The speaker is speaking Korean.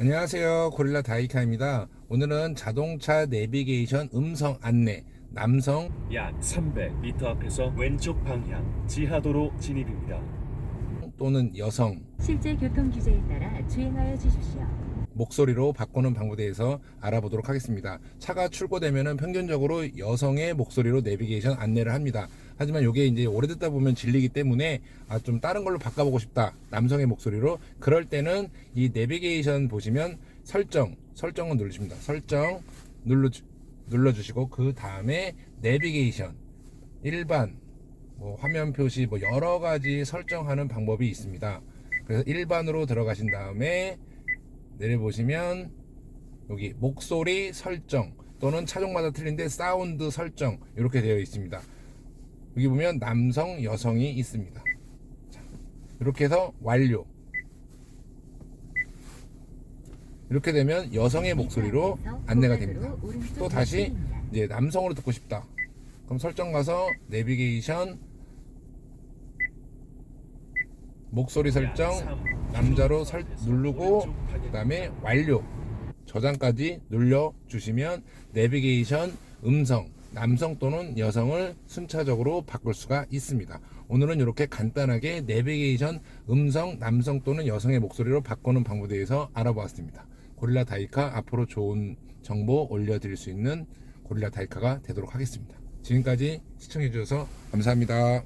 안녕하세요. 고릴라 다이카입니다. 오늘은 자동차 내비게이션 음성 안내 남성 약 300m 앞에서 왼쪽 방향 지하도로 진입입니다. 또는 여성 실제 교통 규제에 따라 주행하여 주십시오. 목소리로 바꾸는 방법에 대해서 알아보도록 하겠습니다. 차가 출고되면 평균적으로 여성의 목소리로 내비게이션 안내를 합니다. 하지만 이게 이제 오래됐다 보면 질리기 때문에 아, 좀 다른 걸로 바꿔보고 싶다. 남성의 목소리로. 그럴 때는 이 내비게이션 보시면 설정, 설정을 누르십니다. 설정 눌러, 눌러주시고 그 다음에 내비게이션, 일반, 뭐 화면 표시 뭐 여러 가지 설정하는 방법이 있습니다. 그래서 일반으로 들어가신 다음에 내려보시면 여기 목소리 설정 또는 차종마다 틀린데 사운드 설정 이렇게 되어 있습니다. 여기 보면 남성, 여성이 있습니다. 자, 이렇게 해서 완료. 이렇게 되면 여성의 목소리로 안내가 됩니다. 또 다시 이제 남성으로 듣고 싶다. 그럼 설정 가서 내비게이션 목소리 설정 남자로 설 누르고 그다음에 완료 저장까지 눌러 주시면 내비게이션 음성 남성 또는 여성을 순차적으로 바꿀 수가 있습니다. 오늘은 이렇게 간단하게 내비게이션 음성 남성 또는 여성의 목소리로 바꾸는 방법에 대해서 알아보았습니다. 고릴라 다이카 앞으로 좋은 정보 올려드릴 수 있는 고릴라 다이카가 되도록 하겠습니다. 지금까지 시청해 주셔서 감사합니다.